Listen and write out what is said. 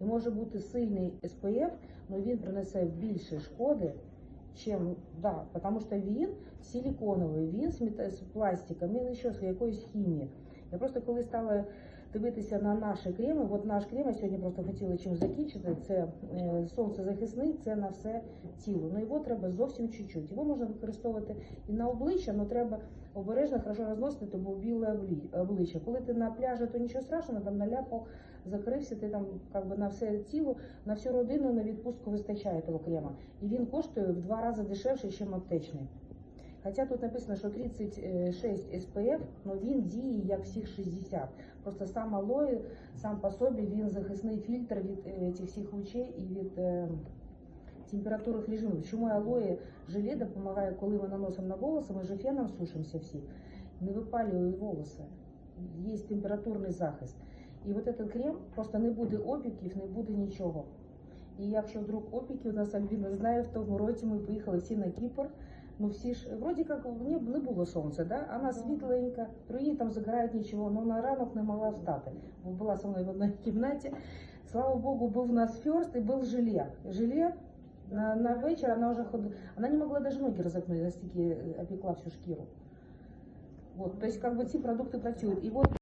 І може бути сильний СПФ, але він принесе більше шкоди, чим, да, тому що він силіконовий, він з, пластиком, він ще з якоїсь хімії. Я просто коли стала дивитися на наші креми, от наш крем, я сьогодні просто хотіла чим закінчити, це е, сонцезахисний, це на все тіло. Ну його треба зовсім чуть-чуть. Його можна використовувати і на обличчя, але треба обережно, хорошо розносити, бо біле обличчя. Коли ти на пляжі, то нічого страшного, там наляпав, закрився, ти там би, на все тіло, на всю родину на відпустку вистачає того крема. І він коштує в два рази дешевше, ніж аптечний. Хоча тут написано, що 36 SPF, але він діє як всіх 60. Просто сам алоє, сам по собі він захисний фільтр від цих всіх лучей і від е, температурних режимів. Чому алоє желе допомагає, коли ми наносимо на волоси, ми же феном сушимося всі, не випалює волоси. Є температурний захист. І от этот крем просто не буде опіків, не буде нічого. І якщо вдруг опіки, у нас Альбіна знає, в тому році ми поїхали всі на Кіпр. Ну всі ж вроді як не, не було сонця, да? вона світленька, другі там загорають нічого, але на ранок не могла встати. Бо була зі мною в одній кімнаті. Слава Богу, був у нас ферст і був желе. Желе на, на вечір вона вже ходила. Вона не могла навіть ноги розокнути, настільки опекла всю шкіру. Вот, то есть как бы ці продукти працюють. І от